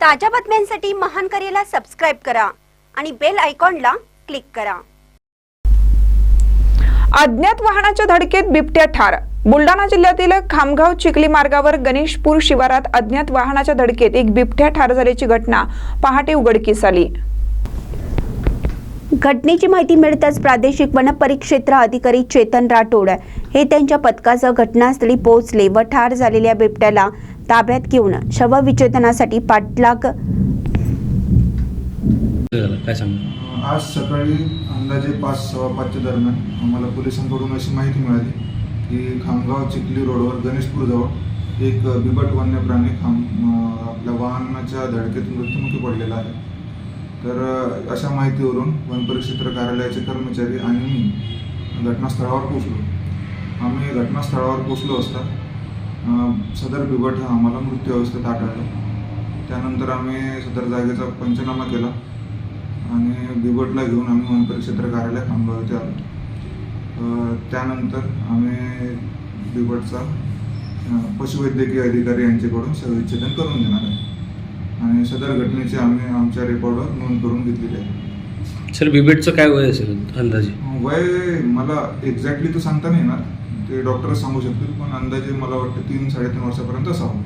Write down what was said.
ताज्या बातम्यांसाठी महान करेला सबस्क्राईब करा आणि बेल आयकॉनला क्लिक करा. अज्ञात वाहनाच्या धडकेत बिबट्या ठार. बुलढाणा जिल्ह्यातील खामगाव चिखली मार्गावर गणेशपूर शिवारात अज्ञात वाहनाच्या धडकेत एक बिबट्या ठार झाल्याची घटना पहाटे उघडकीस आली. घटनेची माहिती मिळताच प्रादेशिक वन परिक्षेत्र अधिकारी चेतन राठोड हे त्यांच्या पथकासह घटनास्थळी पोहोचले व ठार झालेल्या बिबट्याला ताब्यात घेऊन शवविच्छेदनासाठी पाठलाग. झालं काय सांगा? आज सकाळी अंदाजे पाच सव्वा पाचच्या दरम्यान आम्हाला पोलिसांकडून अशी माहिती मिळाली की खामगाव चिखली रोडवर गणेशपूरजवळ एक बिबट वन्य प्राणी खांब अं, आपल्या वाहनाच्या धडकेतून मृत्युमुखी पडलेला आहे. तर अशा माहितीवरून वन परिक्षेत्र कार्यालयाचे कर्मचारी आणि मी घटनास्थळावर पोचलो आम्ही घटनास्थळावर पोचलो असता सदर बिबट हा आम्हाला मृत्यू अवस्थेत आढळला. त्यानंतर आम्ही सदर जागेचा पंचनामा केला आणि बिबटला घेऊन आम्ही वन परिक्षेत्र कार्यालय खामगाव येथे आलो त्यानंतर आम्ही बिबटचा पशुवैद्यकीय अधिकारी यांच्याकडून सविच्छेदन करून घेणार आहे. आणि सदर घटनेची आम्ही आमच्या रेकॉर्डवर नोंद करून घेतलेली आहे. सर बिबेटचं काय वय असेल अंदाजे? वय मला एक्झॅक्टली तर सांगता नाही येणार. ते डॉक्टर सांगू शकतील पण अंदाजे मला वाटतं तीन साडेतीन वर्षापर्यंत असावं.